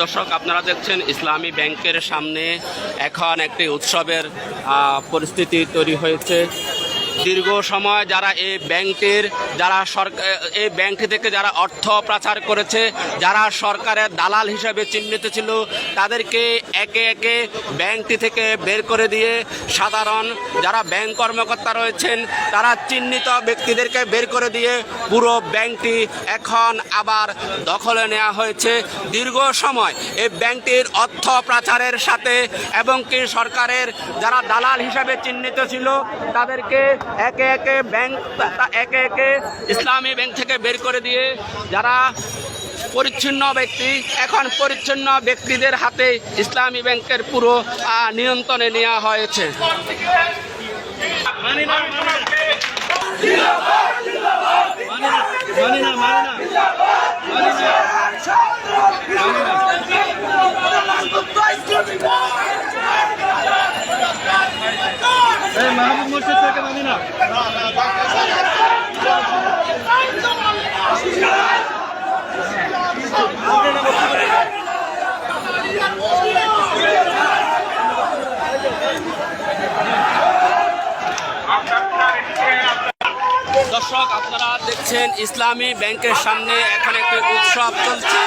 দর্শক আপনারা দেখছেন ইসলামী ব্যাংকের সামনে এখন একটি উৎসবের পরিস্থিতি তৈরি হয়েছে। দীর্ঘ সময় যারা এই ব্যাংকটির যারা সরকার এই ব্যাংকটি থেকে যারা অর্থ পাচার করেছে, যারা সরকারের দালাল হিসেবে চিহ্নিত ছিল, তাদেরকে একে একে ব্যাংকটি থেকে বের করে দিয়ে সাধারণ যারা ব্যাংক কর্মকর্তা রয়েছেন, তারা চিহ্নিত ব্যক্তিদেরকে বের করে দিয়ে পুরো ব্যাংকটি এখন আবার দখলে নেওয়া হয়েছে। দীর্ঘ সময় এই ব্যাংকটির অর্থ পাচারের সাথে এবং কি সরকারের যারা দালাল হিসাবে চিহ্নিত ছিল, তাদেরকে একে একে ব্যাংক একে একে ইসলামী ব্যাংক থেকে বের করে দিয়ে যারা পরিচ্ছন্ন ব্যক্তি, এখন পরিচ্ছন্ন ব্যক্তিদের হাতে ইসলামী ব্যাংকের পুরো নিয়ন্ত্রণে নেওয়া হয়েছে। দর্শক আপনারা দেখছেন ইসলামী ব্যাংকের সামনে এখন একটি উৎসব চলছে।